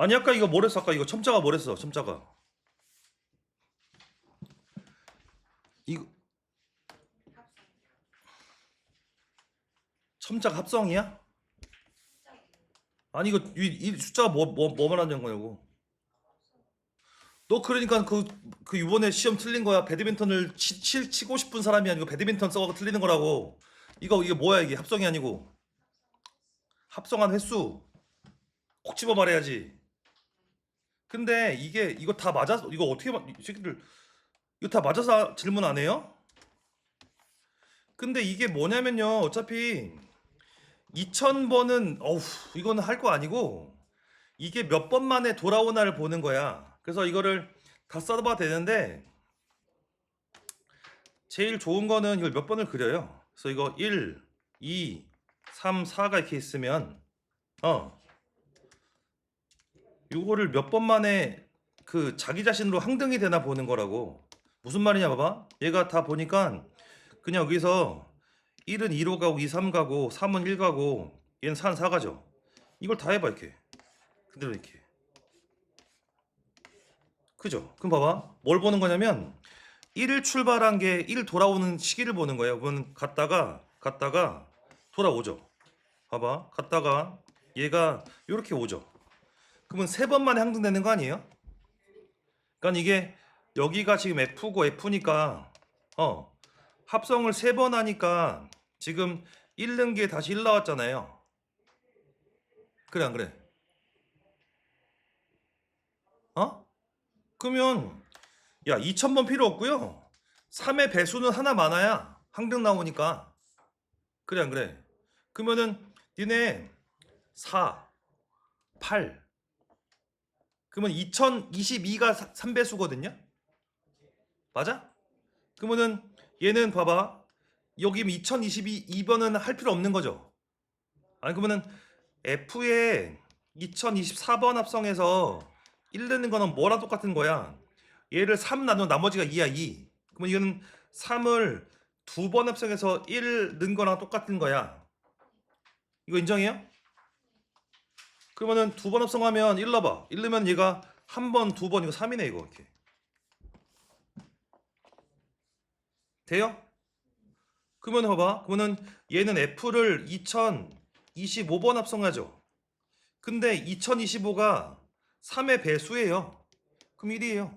아니 아까 이거 뭐랬어? 아까 이거 첨자가 뭐랬어? 첨자가. 이거 첨자가 합성이야? 아니 이거 이, 이 숫자가 뭐, 뭐, 뭐 말하는 거냐고. 너 그러니까 그, 그 이번에 시험 틀린 거야. 배드민턴을 치, 치, 치고 싶은 사람이 아니고 배드민턴 써갖고 틀리는 거라고. 이거 이게 뭐야 이게? 합성이 아니고. 합성한 횟수. 콕 집어 말해야지 근데 이게 이거 다 맞아서 이거 어떻게 마- 이 새끼들. 이거 다 맞아서 질문 안 해요? 근데 이게 뭐냐면요 어차피 2000번은 어우 이거는 할 거 아니고 이게 몇 번 만에 돌아오나를 보는 거야. 그래서 이거를 다 써봐 되는데 제일 좋은 거는 이걸 몇 번을 그려요? 그래서 이거 1, 2, 3, 4가 이렇게 있으면 어 요거를 몇 번 만에 그 자기 자신으로 항등이 되나 보는 거라고. 무슨 말이냐 봐봐. 얘가 다 보니까 그냥 여기서 1은 2로 가고 2, 3 가고 3은 1 가고 얘는 4는 4 가죠. 이걸 다 해봐 이렇게. 그대로 이렇게. 그죠? 그럼 봐봐. 뭘 보는 거냐면 1을 출발한 게 1 돌아오는 시기를 보는 거예요. 그러면 갔다가 갔다가 돌아오죠. 봐봐. 갔다가 얘가 이렇게 오죠 그러면 세 번 만에 항등되는 거 아니에요? 그러니까 이게 여기가 지금 F고 F니까 어 합성을 세 번 하니까 지금 1 넣은 게 다시 1 나왔잖아요. 그래 안 그래? 어? 그러면 야 2000번 필요 없고요. 3의 배수는 하나 많아야 항등 나오니까 그래 안 그래? 그러면은 니네 4 8 그러면 2022가 3배수거든요? 맞아? 그러면은 얘는 봐봐. 여기 2022번은 할 필요 없는 거죠. 아니 그러면은 F에 2024번 합성해서 1 넣는 거는 뭐랑 똑같은 거야? 얘를 3 나누면 나머지가 2야 2. 그러면 이거는 3을 두 번 합성해서 1 넣은 거랑 똑같은 거야. 이거 인정해요? 그러면은 두 번 합성하면 1 넣어봐. 1 넣으면 얘가 한 번, 두 번, 이거 3이네 이거 이렇게. 돼요? 그러면 봐봐. 그러면은 얘는 F를 2025번 합성하죠. 근데 2025가 3의 배수예요. 그럼 1이에요.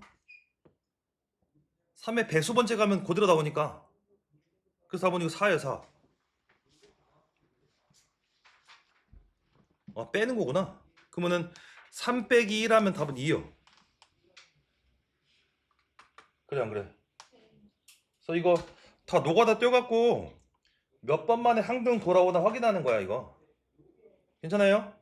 3의 배수 번째 가면 그대로 나오니까. 그래서 4번 이거 4예요 4. 아 빼는 거구나. 그러면은 3 빼기 1 하면 답은 2요. 그래 안 그래? 그래서 이거 다 노가다 떼갖고 몇 번 만에 항등 돌아오나 확인하는 거야 이거. 괜찮아요?